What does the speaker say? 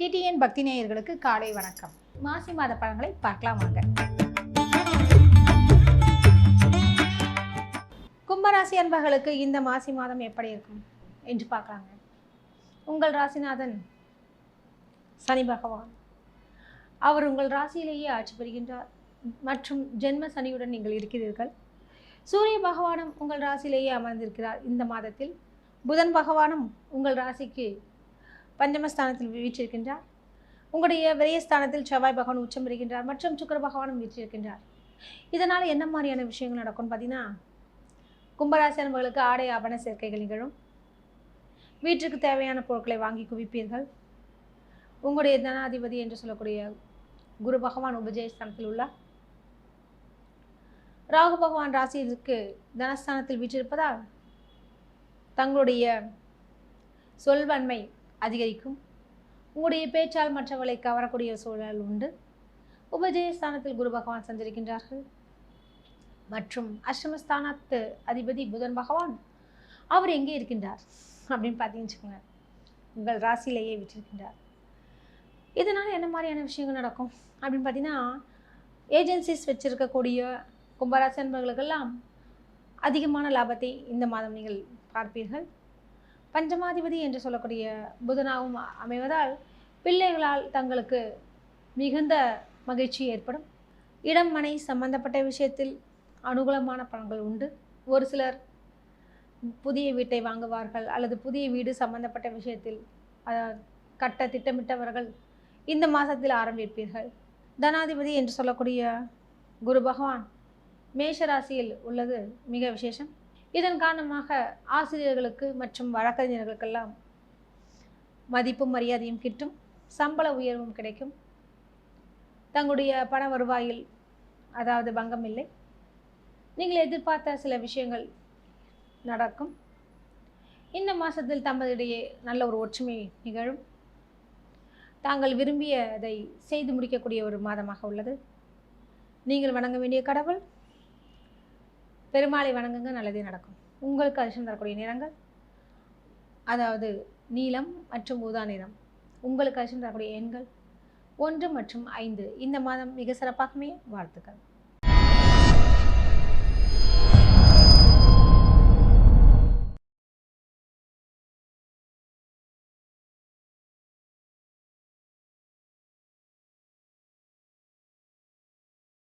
DTN பக்தி நேயர்களுக்கு காலை வணக்கம். மாசி மாத பழங்களை பார்க்கலாம் வாங்க. கும்பராசி அன்பர்களுக்கு இந்த மாசி மாதம் எப்படி இருக்கும் என்று பார்க்கலாங்க. உங்கள் ராசிநாதன் சனி பகவான். அவர் உங்கள் ராசியிலேயே ஆட்சி பெறுகின்றார் மற்றும் ஜென்ம சனியுடன் நீங்கள் இருக்கிறீர்கள். சூரிய பகவானும் உங்கள் ராசியிலேயே அமர்ந்திருக்கிறார் இந்த மாதத்தில். புதன் பகவானும் உங்கள் ராசிக்கு பஞ்சமஸ்தானத்தில் வீற்றிருக்கின்றார். உங்களுடைய விரயஸ்தானத்தில் செவ்வாய் பகவான் உச்சம் பெறுகின்றார் மற்றும் சுக்கர பகவானும் வீற்றிருக்கின்றார். இதனால் என்ன மாதிரியான விஷயங்கள் நடக்கும்னு பார்த்தீங்கன்னா கும்பராசி அன்பர்களுக்கு ஆடை ஆபண சேர்க்கைகள் நிகழும். வீட்டிற்கு தேவையான பொருட்களை வாங்கி குவிப்பீர்கள். உங்களுடைய தனாதிபதி என்று சொல்லக்கூடிய குரு பகவான் உபஜயஸ்தானத்தில் உள்ளார். ராகு பகவான் ராசியிற்கு தனஸ்தானத்தில் வீற்றிருப்பதால் தங்களுடைய சொல்வன்மை அதிகரிக்கும். உங்களுடைய பேச்சால் மற்றவர்களை கவரக்கூடிய சூழல் உண்டு. உபஜயஸ்தானத்தில் குரு பகவான் சஞ்சரிக்கின்றார்கள். மற்றும் அஷ்டமஸ்தானத்து அதிபதி புதன் பகவான் அவர் எங்கே இருக்கின்றார் அப்படின்னு பார்த்தீங்கன்னு வச்சுக்கோங்க உங்கள் ராசியிலேயே விட்டிருக்கின்றார். இதனால் என்ன மாதிரியான விஷயங்கள் நடக்கும்? அப்படின்னு பார்த்தீங்கன்னா ஏஜென்சிஸ் வச்சுருக்கக்கூடிய கும்பராசி அன்பர்களுக்கெல்லாம் அதிகமான லாபத்தை இந்த மாதம் நீங்கள் பார்ப்பீர்கள். பஞ்சமாதிபதி என்று சொல்லக்கூடிய புதனாகவும் அமைவதால் பிள்ளைகளால் தங்களுக்கு மிகுந்த மகிழ்ச்சி ஏற்படும். இடம் மனை சம்பந்தப்பட்ட விஷயத்தில் அனுகூலமான பலன்கள் உண்டு. ஒரு சிலர் புதிய வீட்டை வாங்குவார்கள் அல்லது புதிய வீடு சம்பந்தப்பட்ட விஷயத்தில் கட்ட திட்டமிட்டவர்கள் இந்த மாதத்தில் ஆரம்பிப்பீர்கள். தனாதிபதி என்று சொல்லக்கூடிய குரு பகவான் மேஷ ராசியில் உள்ளது மிக விசேஷம். இதன் காரணமாக ஆசிரியர்களுக்கு மற்றும் வழக்கறிஞர்களுக்கெல்லாம் மதிப்பும் மரியாதையும் கிட்டும் சம்பள உயர்வும் கிடைக்கும். தங்களுடைய பண வருவாயில் அதாவது பங்கம் இல்லை. நீங்கள் எதிர்பார்த்த சில விஷயங்கள் நடக்கும். இந்த மாதத்தில் தம்பதியிடையே நல்ல ஒரு ஒற்றுமை நிகழும். தாங்கள் விரும்பியதை செய்து முடிக்கக்கூடிய ஒரு மாதமாக உள்ளது. நீங்கள் வணங்க வேண்டிய கடவுள் பெருமாளை வணங்குங்க நல்லதே நடக்கும். உங்களுக்கு அதிர்ஷ்டம் தரக்கூடிய நிறங்கள்? அதாவது நீலம் மற்றும் ஊதா நிறம். உங்களுக்கு அதிர்ஷ்டம் தரக்கூடிய எண்கள்? ஒன்று மற்றும் ஐந்து. இந்த மாதம் மிக சிறப்பாகவே வாழ்த்துக்கள்.